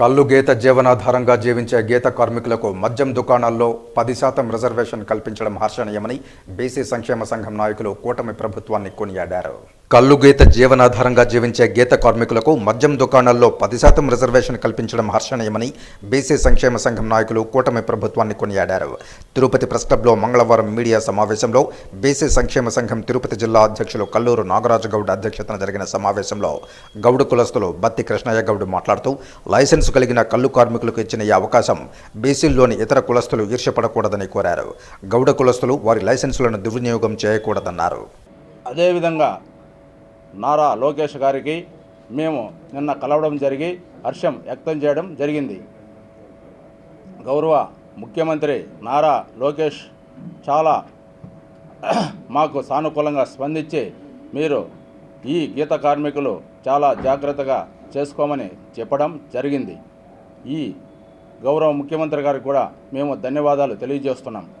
కళ్ళు గీత జీవనాధారంగా జీవించే గీత కార్మికులకు మద్యం దుకాణాల్లో పది శాతం రిజర్వేషన్ కల్పించడం హర్షణీయమని బీసీ సంక్షేమ సంఘం నాయకులు కూటమి ప్రభుత్వాన్ని కొనియాడారు. కల్లు గీత జీవనాధారంగా జీవించే గీత కార్మికులకు మద్యం దుకాణాల్లో పది శాతం రిజర్వేషన్ కల్పించడం హర్షణీయమని బీసీ సంక్షేమ సంఘం నాయకులు కూటమి ప్రభుత్వాన్ని కొనియాడారు. తిరుపతి ప్రెస్ క్లబ్లో మంగళవారం మీడియా సమావేశంలో బీసీ సంక్షేమ సంఘం తిరుపతి జిల్లా అధ్యక్షులు కల్లూరు నాగరాజు గౌడ్ అధ్యక్షతన జరిగిన సమావేశంలో గౌడ్ కులస్తులు బత్తి కృష్ణయ్య గౌడ్ మాట్లాడుతూ లైసెన్స్ కలిగిన కళ్ళు కార్మికులకు ఇచ్చిన ఈ అవకాశం బీసీల్లోని ఇతర కులస్తులు ఈర్ష్యపడకూడదని కోరారు. గౌడ కులస్తులు వారి లైసెన్సులను దుర్వినియోగం చేయకూడదన్నారు. అదేవిధంగా నారా లోకేష్ గారికి మేము నిన్న కలవడం జరిగి హర్షం వ్యక్తం చేయడం జరిగింది. గౌరవ ముఖ్యమంత్రి నారా లోకేష్ చాలా మాకు సానుకూలంగా స్పందించి మీరు ఈ గీత కార్మికులు చాలా జాగ్రత్తగా చేసుకోమని చెప్పడం జరిగింది. ఈ గౌరవ ముఖ్యమంత్రి గారికి కూడా మేము ధన్యవాదాలు తెలియజేస్తున్నాం.